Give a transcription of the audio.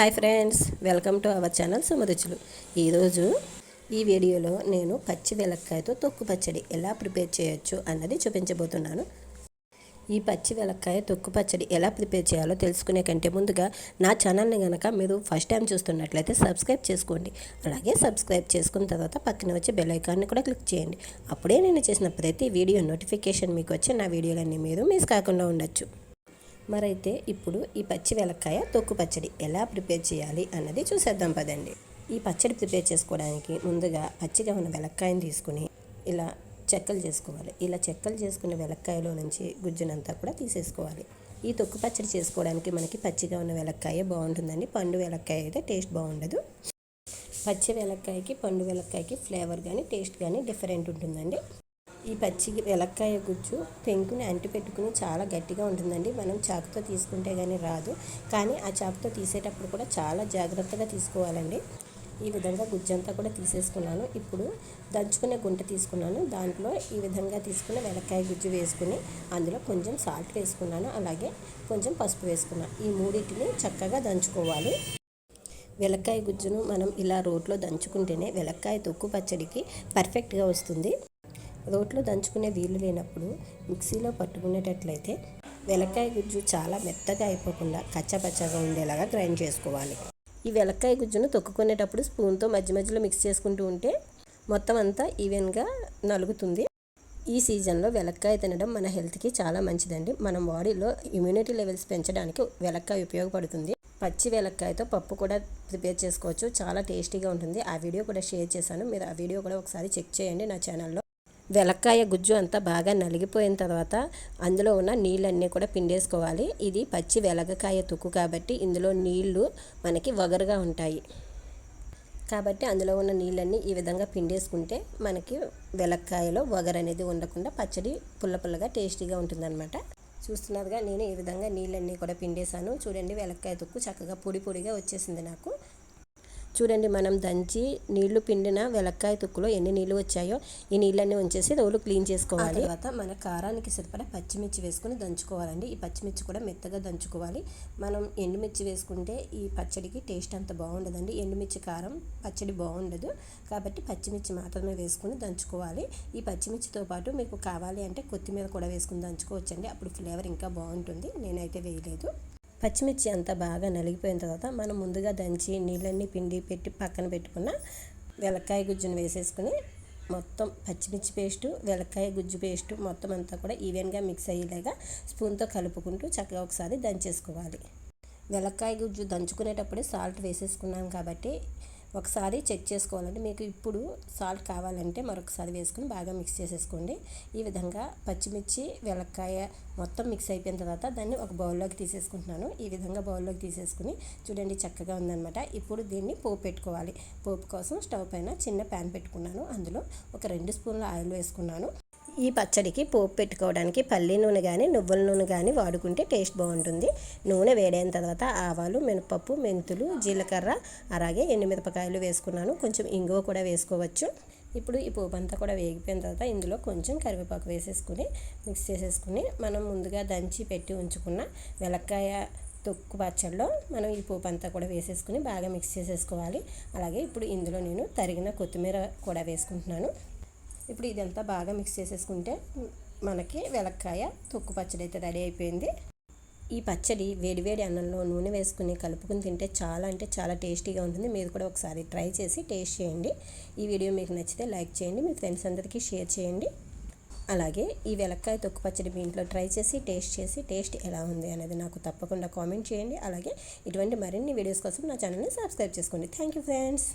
Hi friends welcome to our channel Sumaruchulu ఈరోజు ఈ వీడియోలో నేను పచ్చి వెలక్కాయతో తొక్కు పచ్చడి ఎలా ప్రిపేర్ చేయొచ్చు అన్నది చూపించబోతున్నాను. ఈ పచ్చి వెలక్కాయ తొక్కు పచ్చడి ఎలా ప్రిపేర్ చేయాలో తెలుసుకునే కంటే ముందుగా నా ఛానల్ని కనుక మీరు ఫస్ట్ టైం చూస్తున్నట్లయితే సబ్స్క్రైబ్ చేసుకోండి. అలాగే సబ్స్క్రైబ్ చేసుకున్న తర్వాత పక్కన వచ్చే బెల్ ఐకాన్ని కూడా క్లిక్ చేయండి. అప్పుడే నేను చేసిన ప్రతి వీడియో నోటిఫికేషన్ మీకు వచ్చి నా వీడియోలన్నీ మీరు మిస్ కాకుండా ఉండొచ్చు. మరైతే ఇప్పుడు ఈ పచ్చి వెలక్కాయ తొక్కు పచ్చడి ఎలా ప్రిపేర్ చేయాలి అన్నది చూసేద్దాం పదండి. ఈ పచ్చడి ప్రిపేర్ చేసుకోవడానికి ముందుగా పచ్చిగా ఉన్న వెలక్కాయని తీసుకుని ఇలా చెక్కలు చేసుకోవాలి. ఇలా చెక్కలు చేసుకున్న వెలక్కాయలో నుంచి గుజ్జునంతా కూడా తీసేసుకోవాలి. ఈ తొక్కు పచ్చడి చేసుకోవడానికి మనకి పచ్చిగా ఉన్న వెలక్కాయ బాగుంటుందండి. పండు వెలక్కాయ అయితే టేస్ట్ బాగుండదు. పచ్చి వెలక్కాయకి పండు వెలక్కాయకి ఫ్లేవర్ కానీ టేస్ట్ కానీ డిఫరెంట్ ఉంటుందండి. ఈ పచ్చి వెలక్కాయ గుజ్జు పెంకుని అంటి పెట్టుకుని చాలా గట్టిగా ఉంటుందండి. మనం చాకుతో తీసుకుంటే కానీ రాదు. కానీ ఆ చాకుతో తీసేటప్పుడు కూడా చాలా జాగ్రత్తగా తీసుకోవాలండి. ఈ విధంగా గుజ్జంతా కూడా తీసేసుకున్నాను. ఇప్పుడు దంచుకునే గుంట తీసుకున్నాను. దాంట్లో ఈ విధంగా తీసుకున్న వెలక్కాయ గుజ్జు వేసుకుని అందులో కొంచెం సాల్ట్ వేసుకున్నాను. అలాగే కొంచెం పసుపు వేసుకున్నాను. ఈ మూడింటిని చక్కగా దంచుకోవాలి. వెలక్కాయ గుజ్జును మనం ఇలా రోట్లో దంచుకుంటేనే వెలక్కాయ తొక్కు పచ్చడికి పర్ఫెక్ట్గా వస్తుంది. రోట్లో దంచుకునే వీలు లేనప్పుడు మిక్సీలో పట్టుకునేటట్లయితే వెలక్కాయ గుజ్జు చాలా మెత్తగా అయిపోకుండా కచ్చపచ్చగా ఉండేలాగా గ్రైండ్ చేసుకోవాలి. ఈ వెలక్కాయ గుజ్జును తొక్కుకునేటప్పుడు స్పూన్తో మధ్య మధ్యలో మిక్స్ చేసుకుంటూ ఉంటే మొత్తం అంతా ఈవెన్గా నలుగుతుంది. ఈ సీజన్లో వెలక్కాయ తినడం మన హెల్త్కి చాలా మంచిదండి. మన బాడీలో ఇమ్యూనిటీ లెవెల్స్ పెంచడానికి వెలక్కాయ ఉపయోగపడుతుంది. పచ్చి వెలక్కాయతో పప్పు కూడా ప్రిపేర్ చేసుకోవచ్చు. చాలా టేస్టీగా ఉంటుంది. ఆ వీడియో కూడా షేర్ చేశాను. మీరు ఆ వీడియో కూడా ఒకసారి చెక్ చేయండి నా ఛానల్లో. వెలక్కాయ గుజ్జు అంతా బాగా నలిగిపోయిన తర్వాత అందులో ఉన్న నీళ్ళన్నీ కూడా పిండేసుకోవాలి. ఇది పచ్చి వెలగకాయ తుక్కు కాబట్టి ఇందులో నీళ్ళు మనకి వగరుగా ఉంటాయి. కాబట్టి అందులో ఉన్న నీళ్ళన్నీ ఈ విధంగా పిండేసుకుంటే మనకి వెలక్కాయలో వగర్ అనేది ఉండకుండా పచ్చడి పుల్ల పుల్లగా టేస్టీగా ఉంటుందన్నమాట. చూస్తున్నారుగా నేను ఈ విధంగా నీళ్ళన్నీ కూడా పిండేశాను. చూడండి వెలక్కాయ తుక్కు చక్కగా పొడి పొడిగా వచ్చేసింది నాకు. చూడండి మనం దంచి నీళ్ళు పిండిన వెలక్కాయ తుక్కులో ఎన్ని నీళ్ళు వచ్చాయో ఈ నీళ్ళన్నీ ఉంచేసి రోలు క్లీన్ చేసుకోవాలి. తర్వాత మన కారానికి సరిపడా పచ్చిమిర్చి వేసుకుని దంచుకోవాలండి. ఈ పచ్చిమిర్చి కూడా మెత్తగా దంచుకోవాలి. మనం ఎండుమిర్చి వేసుకుంటే ఈ పచ్చడికి టేస్ట్ అంత బాగుండదండి. ఎండుమిర్చి కారం పచ్చడి బాగుండదు. కాబట్టి పచ్చిమిర్చి మాత్రమే వేసుకుని దంచుకోవాలి. ఈ పచ్చిమిర్చితో పాటు మీకు కావాలి అంటే కొత్తిమీర కూడా వేసుకుని దంచుకోవచ్చండి. అప్పుడు ఫ్లేవర్ ఇంకా బాగుంటుంది. నేనైతే వేయలేదు. పచ్చిమిర్చి అంతా బాగా నలిగిపోయిన తర్వాత మనం ముందుగా దంచి నీళ్ళన్నీ పిండి పెట్టి పక్కన పెట్టుకున్న వెలక్కాయ గుజ్జును వేసేసుకుని మొత్తం పచ్చిమిర్చి పేస్టు వెలక్కాయ గుజ్జు పేస్టు మొత్తం అంతా కూడా ఈవెన్గా మిక్స్ అయ్యేలాగా స్పూన్తో కలుపుకుంటూ చక్కగా ఒకసారి దంచేసుకోవాలి. వెలక్కాయ గుజ్జు దంచుకునేటప్పుడే సాల్ట్ వేసేసుకున్నాం కాబట్టి ఒకసారి చెక్ చేసుకోవాలంటే మీకు ఇప్పుడు సాల్ట్ కావాలంటే మరొకసారి వేసుకుని బాగా మిక్స్ చేసేసుకోండి. ఈ విధంగా పచ్చిమిర్చి వెలక్కాయ మొత్తం మిక్స్ అయిపోయిన తర్వాత దాన్ని ఒక బౌల్లోకి తీసేసుకుంటున్నాను. ఈ విధంగా బౌల్లోకి తీసేసుకుని చూడండి చక్కగా ఉందనమాట ఇప్పుడు దీన్ని పోపు పెట్టుకోవాలి. పోపు కోసం స్టవ్ పైన చిన్న ప్యాన్ పెట్టుకున్నాను. అందులో ఒక రెండు స్పూన్ల ఆయిల్ వేసుకున్నాను. ఈ పచ్చడికి పోపు పెట్టుకోవడానికి పల్లి నూనె కానీ నువ్వుల నూనె కానీ వాడుకుంటే టేస్ట్ బాగుంటుంది. నూనె వేడైన తర్వాత ఆవాలు మినపప్పు మెంతులు జీలకర్ర అలాగే ఎండుమిరపకాయలు వేసుకున్నాను. కొంచెం ఇంగువ కూడా వేసుకోవచ్చు. ఇప్పుడు ఈ పోపు అంతా కూడా వేగిపోయిన తర్వాత ఇందులో కొంచెం కరివేపాకు వేసేసుకుని మిక్స్ చేసేసుకుని మనం ముందుగా దంచి పెట్టి ఉంచుకున్న వెలక్కాయ తొక్కు పచ్చడిలో మనం ఈ పోపు అంతా కూడా వేసేసుకుని బాగా మిక్స్ చేసేసుకోవాలి. అలాగే ఇప్పుడు ఇందులో నేను తరిగిన కొత్తిమీర కూడా వేసుకుంటున్నాను. ఇప్పుడు ఇదంతా బాగా మిక్స్ చేసేసుకుంటే మనకి వెలక్కాయ తొక్కు పచ్చడి అయితే రెడీ అయిపోయింది. ఈ పచ్చడి వేడివేడి అన్నంలో నూనె వేసుకుని కలుపుకుని తింటే చాలా అంటే చాలా టేస్టీగా ఉంటుంది. మీరు కూడా ఒకసారి ట్రై చేసి టేస్ట్ చేయండి. ఈ వీడియో మీకు నచ్చితే లైక్ చేయండి మీ ఫ్రెండ్స్ అందరికీ షేర్ చేయండి. అలాగే ఈ వెలక్కాయ తొక్కు పచ్చడి మీ ఇంట్లో ట్రై చేసి టేస్ట్ చేసి టేస్ట్ ఎలా ఉంది అనేది నాకు తప్పకుండా కామెంట్ చేయండి. అలాగే ఇటువంటి మరిన్ని వీడియోస్ కోసం నా ఛానల్ని సబ్స్క్రైబ్ చేసుకోండి. Thank you friends.